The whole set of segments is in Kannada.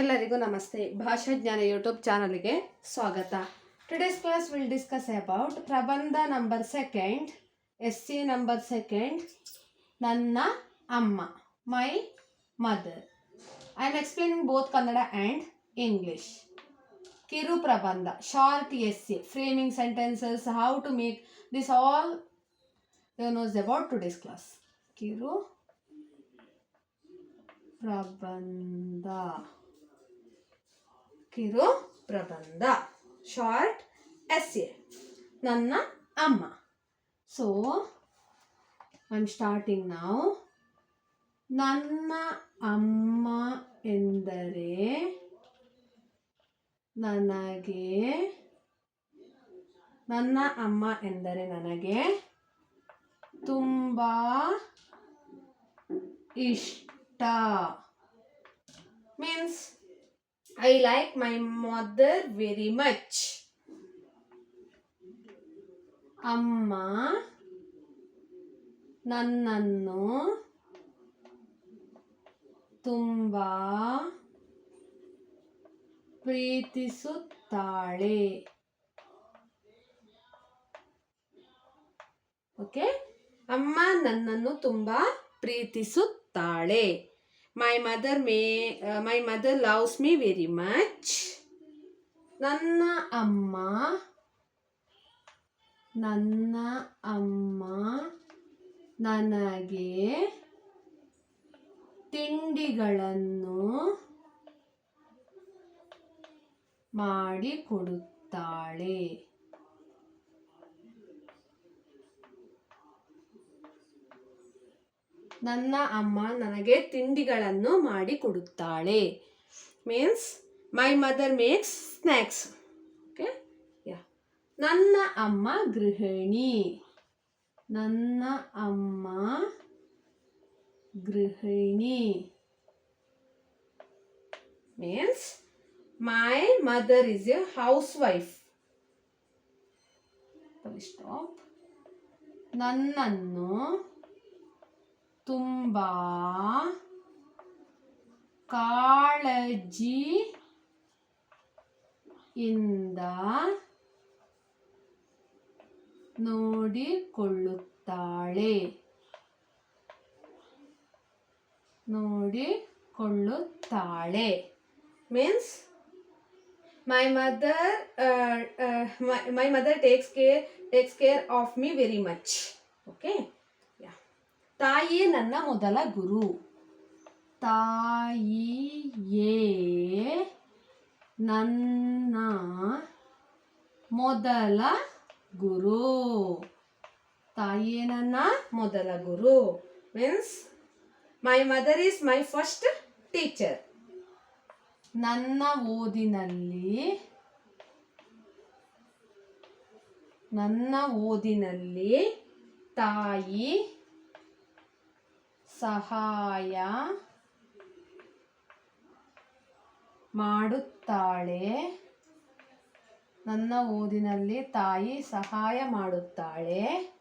ಎಲ್ಲರಿಗೂ ನಮಸ್ತೆ. ಭಾಷಾಜ್ಞಾನ ಯೂಟ್ಯೂಬ್ ಚಾನಲ್ಗೆ ಸ್ವಾಗತ. Today's class will discuss about ಪ್ರಬಂಧ number second S C number second ನನ್ನ ಅಮ್ಮ my mother I am explaining both Kannada and English ಕಿರು ಪ್ರಬಂಧ short S C framing sentences how to make this all you knows about today's class ಕಿರು ಪ್ರಬಂಧ. ಕಿರು ಪ್ರಬಂಧ. ಶಾರ್ಟ್ ಎಸ್ ಎ ನನ್ನ ಅಮ್ಮ. ಸೊ ಐ ಆಮ್ ಸ್ಟಾರ್ಟಿಂಗ್ ನಾವು ನನ್ನ ಅಮ್ಮ ಎಂದರೆ ನನಗೆ, ನನ್ನ ಅಮ್ಮ ಎಂದರೆ ನನಗೆ ತುಂಬ ಇಷ್ಟ. Means I like my mother very much ಅಮ್ಮ, ನನ್ನನ್ನು ತುಂಬ ಪ್ರೀತಿಸುತ್ತಾಳೆ. ಓಕೆ ಅಮ್ಮ ನನ್ನನ್ನು ತುಂಬ ಪ್ರೀತಿಸುತ್ತಾಳೆ. My mother may my mother loves me very much ನನ್ನ ಅಮ್ಮ ನನ್ನ ಅಮ್ಮ ನನಗೆ ತಿಂಡಿಗಳನ್ನು ಮಾಡಿಕೊಡುತ್ತಾಳೆ. ನನ್ನ ಅಮ್ಮ ನನಗೆ ತಿಂಡಿಗಳನ್ನು ಮಾಡಿ ಕೊಡುತ್ತಾಳೆ. Means my mother makes snacks okay ya ನನ್ನ ಅಮ್ಮ ಗೃಹಿಣಿ. ನನ್ನ ಅಮ್ಮ ಗೃಹಿಣಿ. Means my mother is a housewife stop ನನ್ನನ್ನು ತುಂಬ ಕಾಳಜಿ ಇಂದ ನೋಡಿಕೊಳ್ಳುತ್ತಾಳೆ. ನೋಡಿಕೊಳ್ಳುತ್ತಾಳೆ. Means my mother my mother takes care takes care of me very much okay ತಾಯಿಯೇ ನನ್ನ ಮೊದಲ ಗುರು. ತಾಯಿಯೇ, ನನ್ನ ಮೊದಲ ಗುರು. ತಾಯಿಯೇ ನನ್ನ ಮೊದಲ ಗುರು. Means my mother is my first teacher ನನ್ನ ಓದಿನಲ್ಲಿ ನನ್ನ ಓದಿನಲ್ಲಿ ತಾಯಿ ಸಹಾಯ ಮಾಡುತ್ತಾಳೆ. ನನ್ನ ಓದಿನಲ್ಲಿ ತಾಯಿ ಸಹಾಯ ಮಾಡುತ್ತಾಳೆ.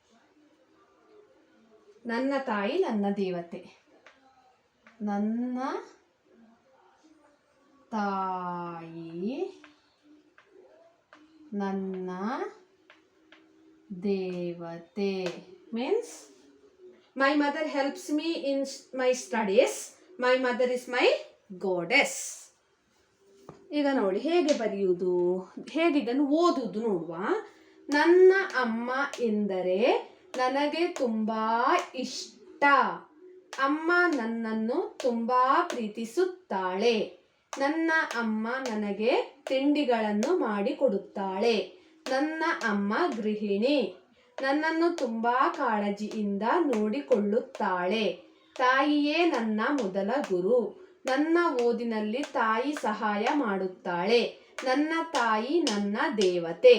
ನನ್ನ ತಾಯಿ ನನ್ನ ದೇವತೆ. ನನ್ನ ತಾಯಿ ನನ್ನ ದೇವತೆ. Means my mother helps me in my studies my mother is my goddess ಈಗ ನೋಡಿ, ಹೇಗೆ ಬರೆಯುವುದು? ಹೇಗೆ ಇದನ್ನು ಓದುವುದು ನೋಡುವ? ನನ್ನ ಅಮ್ಮ ಎಂದರೆ ನನಗೆ ತುಂಬ ಇಷ್ಟ. ಅಮ್ಮ ನನ್ನನ್ನು ತುಂಬ ಪ್ರೀತಿಸುತ್ತಾಳೆ. ನನ್ನ ಅಮ್ಮ ನನಗೆ ತಿಂಡಿಗಳನ್ನು ಮಾಡಿಕೊಡುತ್ತಾಳೆ ನನ್ನ ಅಮ್ಮ ಗೃಹಿಣಿ. ನನ್ನನ್ನು ತುಂಬಾ ಕಾಳಜಿಯಿಂದ ನೋಡಿಕೊಳ್ಳುತ್ತಾಳೆ. ತಾಯಿಯೇ ನನ್ನ ಮೊದಲ ಗುರು. ನನ್ನ ಓದಿನಲ್ಲಿ ತಾಯಿ ಸಹಾಯ ಮಾಡುತ್ತಾಳೆ. ನನ್ನ ತಾಯಿ ನನ್ನ ದೇವತೆ.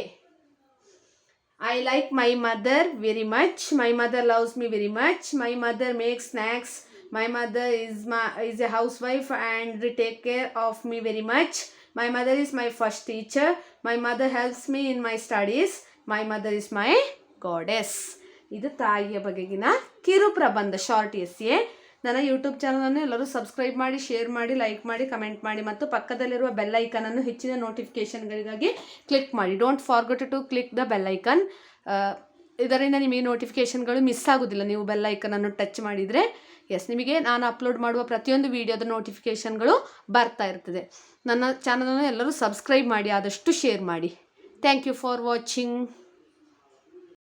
I like my mother very much my mother loves me very much my mother make snacks my mother is my is a housewife and take care of me very much my mother is my first teacher my mother helps me in my studies my mother is my goddess. ಇದು ತಾಯಿಯ ಬಗೆಗಿನ ಕಿರು ಪ್ರಬಂಧ ಶಾರ್ಟ್ ಎಸ್ ಎ ನನ್ನ ಯೂಟ್ಯೂಬ್ ಚಾನಲನ್ನು ಎಲ್ಲರೂ ಸಬ್ಸ್ಕ್ರೈಬ್ ಮಾಡಿ ಶೇರ್ ಮಾಡಿ ಲೈಕ್ ಮಾಡಿ ಕಮೆಂಟ್ ಮಾಡಿ ಮತ್ತು ಪಕ್ಕದಲ್ಲಿರುವ ಬೆಲ್ ಐಕನನ್ನು ಹೆಚ್ಚಿನ ನೋಟಿಫಿಕೇಷನ್ಗಳಿಗಾಗಿ ಕ್ಲಿಕ್ ಮಾಡಿ. Don't forget to click the bell icon ಇದರಿಂದ ನಿಮಗೆ ನೋಟಿಫಿಕೇಷನ್ಗಳು ಮಿಸ್ ಆಗೋದಿಲ್ಲ. ನೀವು ಬೆಲ್ ಐಕನನ್ನು ಟಚ್ ಮಾಡಿದರೆ ಎಸ್ ನಿಮಗೆ ನಾನು ಅಪ್ಲೋಡ್ ಮಾಡುವ ಪ್ರತಿಯೊಂದು ವೀಡಿಯೋದ ನೋಟಿಫಿಕೇಷನ್ಗಳು ಬರ್ತಾ ಇರ್ತದೆ. ನನ್ನ ಚಾನಲನ್ನು ಎಲ್ಲರೂ ಸಬ್ಸ್ಕ್ರೈಬ್ ಮಾಡಿ, ಆದಷ್ಟು ಶೇರ್ ಮಾಡಿ. Thank you for watching